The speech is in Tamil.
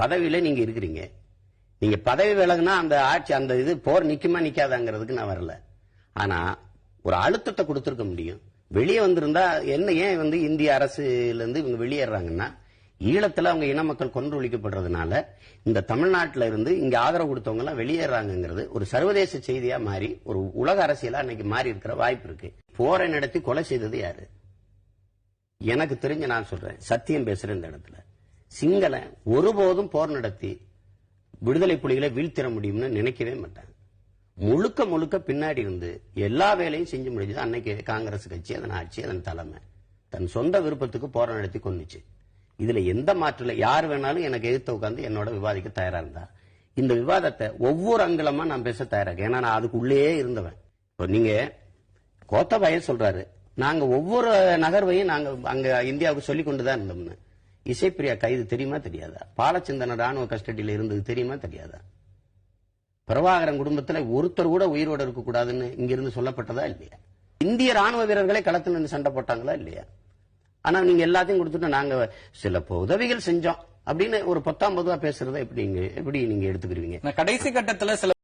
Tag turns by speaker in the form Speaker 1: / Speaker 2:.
Speaker 1: பதவியில நீங்க இருக்கிறீங்க. நீங்க பதவி விலகுனா அந்த ஆட்சி அந்த இது போர் நிக்குமா நிக்காதாங்கிறதுக்கு நான் வரல. ஆனா ஒரு அழுத்தத்தை கொடுத்துருக்க முடியும். வெளியே வந்திருந்தா என்ன ஏன் வந்து இந்திய அரசுல இருந்து இவங்க வெளியேறாங்கன்னா ஈழத்துல அவங்க இன மக்கள் கொன்று ஒழிக்கப்படுறதுனால இந்த தமிழ்நாட்டுல இருந்து இங்க ஆதரவு கொடுத்தவங்க எல்லாம் வெளியேறாங்கிறது ஒரு சர்வதேச செய்தியா மாறி ஒரு உலக அரசியலா அன்னைக்கு மாறி இருக்கிற வாய்ப்பு இருக்கு. போரை நடத்தி கொலை செய்தது யாரு? எனக்கு தெரிஞ்ச நான் சொல்றேன். சத்தியம் பேசுறேன் இந்த இடத்துல. சிங்கள ஒருபோதும் போர் நடத்தி விடுதலை புலிகளை வீழ்த்திட முடியும்னு நினைக்கவே மாட்டாங்க. முழுக்க முழுக்க பின்னாடி இருந்து எல்லா வேலையும் செஞ்சு முடிஞ்சது. அன்னைக்கு காங்கிரஸ் கட்சி அதன் ஆட்சி அதன் தலைமை. தன் சொந்த விருப்பத்துக்கு போராட்டம் நடத்தி கொண்டுச்சு. இதுல எந்த மாற்றல யார் வேணாலும் எனக்கு எதிர்த்து உட்காந்து என்னோட விவாதிக்க தயாரா இருந்தா. இந்த விவாதத்தை ஒவ்வொரு அங்கலமா நான் பேச தயாராக. இருக்கேன் ஏன்னா நான் அதுக்குள்ளேயே இருந்தவன். இப்போ நீங்க கோத்தபாய சொல்றாரு. நாங்க ஒவ்வொரு நகர்வையும் நாங்க அங்க இந்தியாவுக்கு சொல்லி கொண்டுதான் இருந்தோம்னு. இசைப்பிரியா கைது தெரியுமா தெரியாதா? பாலச்சந்தன ராணுவ கஸ்டடியில் இருந்தது தெரியுமா தெரியாதா? பிரபாகரன் குடும்பத்துல ஒருத்தர் கூட உயிரோட இருக்கக்கூடாதுன்னு இங்கிருந்து சொல்லப்பட்டதா இல்லையா? இந்திய ராணுவ வீரர்களே களத்துல நின்று சண்டை போட்டாங்களா இல்லையா? ஆனா நீங்க எல்லாத்தையும் கொடுத்துட்டு நாங்க சில உதவிகள் செஞ்சோம் அப்படின்னு ஒரு பத்தாம் பொதுவா பேசுறத எப்படி நீங்க எப்படி நீங்க எடுத்துக்கிருவீங்க?
Speaker 2: கடைசி கட்டத்துல சில